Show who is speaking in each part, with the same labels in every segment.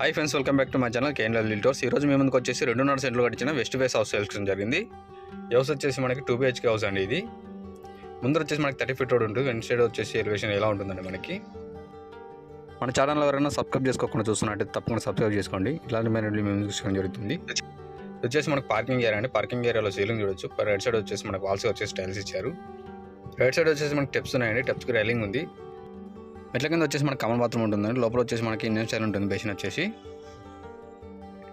Speaker 1: Hi friends welcome back to my channel KNL లిల్టోర్స్ ఈ రోజు మీ ముందుకు వచ్చేసి రెండున్నర సెంట్లు కట్టించిన వెస్ట్ ఫేస్ హౌస్ సెలక్షన్ జరిగింది. హౌస్ వచ్చేసి మనకి టూ బిహెచ్కే హౌస్ అండి ఇది. ముందర వచ్చేసి మనకి థర్టీ ఫీట్ రోడ్ ఉంటుంది. వెన్ సైడ్ వచ్చేసి ఎలివేషన్ ఎలా ఉంటుందండి మనకి? మన ఛానల్ ఎవరైనా సబ్స్క్రైబ్ చేసుకోకుండా చూస్తున్నట్టు తప్పకుండా సబ్స్క్రైబ్ చేసుకోండి. ఇలాంటి మేము చూసుకోవడం జరుగుతుంది. వచ్చేసి మనకు పార్కింగ్ ఏరియా అండి. పార్కింగ్ ఏరియాలో సీలింగ్ చూడొచ్చు. రైట్ సైడ్ వచ్చేసి మనకు వాల్స్ వచ్చేసి టైల్స్ ఇచ్చారు. రైట్ సైడ్ వచ్చేసి మనకి టెప్స్ ఉన్నాయండి. టెప్స్కి రైలింగ్ ఉంది. మెట్ల కింద వచ్చేసి మనకి కమల్ బాత్రూమ్ ఉంటుందండి. లోపల వచ్చేసి మనకి ఇండియన్ స్టైల్ ఉంటుంది బేసిన్ వచ్చేసి.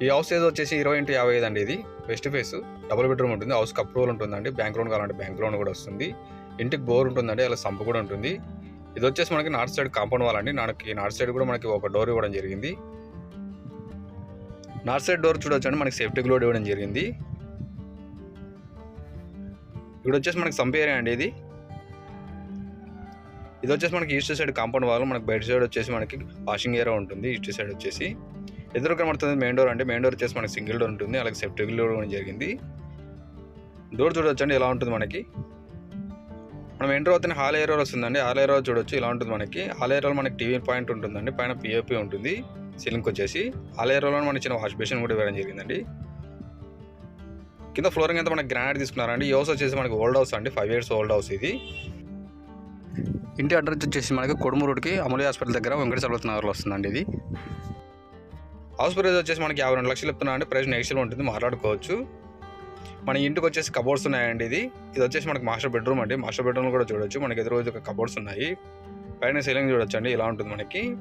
Speaker 1: ఈ హౌస్ ఏదో వచ్చేసి ఇరవై ఇంటూ యాభై ఐదు అండి ఇది. వెస్ట్ ఫేస్ డబుల్ బెడ్రూమ్ ఉంటుంది. హౌస్ అప్రూవల్ ఉంటుందండి. బ్యాంక్ లోన్ కావాలంటే బ్యాంక్ లోన్ కూడా వస్తుంది. ఇంటికి బోర్ ఉంటుందండి. అలా సంపు కూడా ఉంటుంది. ఇది వచ్చేసి మనకి నార్త్ సైడ్ కాంపౌండ్ వాల్ అండి. మనకి నార్త్ సైడ్ కూడా మనకి ఒక డోర్ ఇవ్వడం జరిగింది. నార్త్ సైడ్ డోర్ చూడొచ్చండి. మనకి సేఫ్టీ గ్లోడ్ ఇవ్వడం జరిగింది. ఇక్కడ వచ్చేసి మనకి సంపేరే అండి ఇది. ఇది వచ్చేసి మనకి ఈస్ట్ సైడ్ కాంపౌండ్ వాల్ మనకి బయట సైడ్ వచ్చేసి మనకి వాషింగ్ ఏరియా ఉంటుంది. ఈస్ట్ సైడ్ వచ్చేసి ఎదురు కనబడుతుంది మెయిన్ డోర్ అంటే మెయిన్ డోర్ వచ్చేసి మనకి సింగిల్ డోర్ ఉంటుంది. అలాగే సెఫ్టీ డోర్ కూడా జరిగింది. డోర్ చూడొచ్చండి ఎలా ఉంటుంది మనకి? మనం ఎంటర్ అవుతున్న హాల్ ఏరియాలో వస్తుందండి. హాల్ ఏరియా చూడొచ్చు ఇలా ఉంటుంది మనకి. హాల్ ఏరియాలో మనకి టీవీ పాయింట్ ఉంటుందండి. పైన పిఓపి ఉంటుంది. సీలింగ్కి వచ్చేసి హాల్ ఏరియాలో మనకి చిన్న వాష్ బేసిన్ కూడా ఇవ్వడం జరిగిందండి. కింద ఫ్లోరింగ్ అంతా మనకి గ్రానైట్ తీసుకున్నారండి. ఈ హౌస్ వచ్చేసి మనకి ఓల్డ్ హౌస్ అండి. ఫైవ్ ఇయర్స్ ఓల్డ్ హౌస్ ఇది. ఇంటి అడ్రస్ వచ్చేసి మనకి కొడుము రోడ్కి అమలు హాస్పిటల్ దగ్గర వెంకటేశ్వర నగర్లో వస్తుందండి ఇది. హౌస్ ప్రైస్ వచ్చేసి మనకి యాభై రెండు లక్షలు చెప్తున్నా అంటే ప్రైస్ నెక్స్ట్లో ఉంటుంది మాట్లాడుకోవచ్చు. మన ఇంటికి వచ్చేసి కబోర్డ్స్ ఉన్నాయండి ఇది. ఇది వచ్చేసి మనకి మాస్టర్ బెడ్రూమ్ అండి. మాస్టర్ బెడ్రూమ్ కూడా చూడొచ్చు. మనకి ఎదురు ఒక కబోర్డ్స్ ఉన్నాయి. పైన సీలింగ్ చూడొచ్చు అండి ఇలా ఉంటుంది మనకి.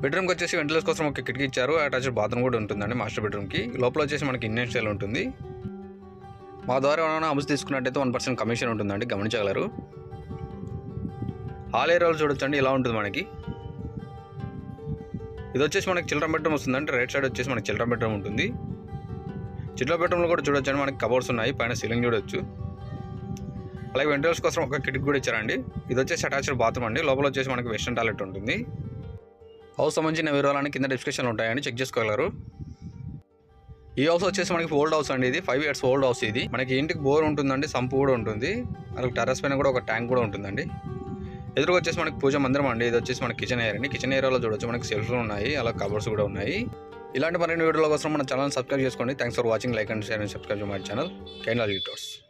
Speaker 1: బెడ్రూమ్కి వచ్చేసి వెంటిలేస్ కోసం ఒక కిటికీ ఇచ్చారు. అటాచ్డ్ బాత్రూమ్ కూడా ఉంటుందండి మాస్టర్ బెడ్రూమ్కి. లోపల వచ్చేసి మనకి ఇండియన్ స్టైల్ ఉంటుంది. మా ద్వారా ఏమైనా హౌస్ తీసుకున్నట్టయితే వన్ పర్సెంట్ కమిషన్ ఉంటుందండి గమనించగలరు. హాల్ ఏరియాలు చూడొచ్చండి ఇలా ఉంటుంది మనకి? ఇది వచ్చేసి మనకి చిల్డ్రన్ బెడ్రూమ్ వస్తుంది. అంటే రైట్ సైడ్ వచ్చేసి మనకి చిల్డ్రన్ బెడ్రూమ్ ఉంటుంది. చిల్డ్రన్ బెడ్రూమ్లో కూడా చూడొచ్చండి మనకి కబోర్డ్స్ ఉన్నాయి పైన సీలింగ్ చూడొచ్చు. అలాగే వెంటిలేషన్ కోసం ఒక కిటికీ కూడా ఇచ్చారండి. ఇది వచ్చేసి అటాచ్డ్ బాత్రూమ్ అండి. లోపల వచ్చేసి మనకి వెస్టర్న్ టాయిలెట్ ఉంటుంది. హౌస్ సంబంధించిన వివరాలని కింద డిస్క్రిప్షన్లో ఉంటాయని చెక్ చేసుకోగలరు. ఈ హౌస్ వచ్చేసి మనకి ఓల్డ్ హౌస్ అండి ఇది. ఫైవ్ ఇయర్స్ ఓల్డ్ హౌస్ ఇది. మనకి ఇంటికి బోర్ ఉంటుందండి సంపు కూడా ఉంటుంది. అలాగే టెర్రస్ పైన కూడా ఒక ట్యాంక్ కూడా ఉంటుందండి. ఎదురుగా వచ్చేసి మనకి పూజ మందిరం అండి. ఇది వచ్చేసి మనకి కిచెన్ ఏరియా అండి. కిచెన్ ఏరియాలో చూడొచ్చు మనకి సెల్ఫ్లు ఉన్నాయి. అలా కవర్స్ కూడా ఉన్నాయి. ఇలాంటి మరిన్ని వీడియోల కోసం మన ఛానల్ సబ్స్క్రైబ్ చేసుకోండి. Thanks for watching like and share and subscribe my channel canal యూటర్స్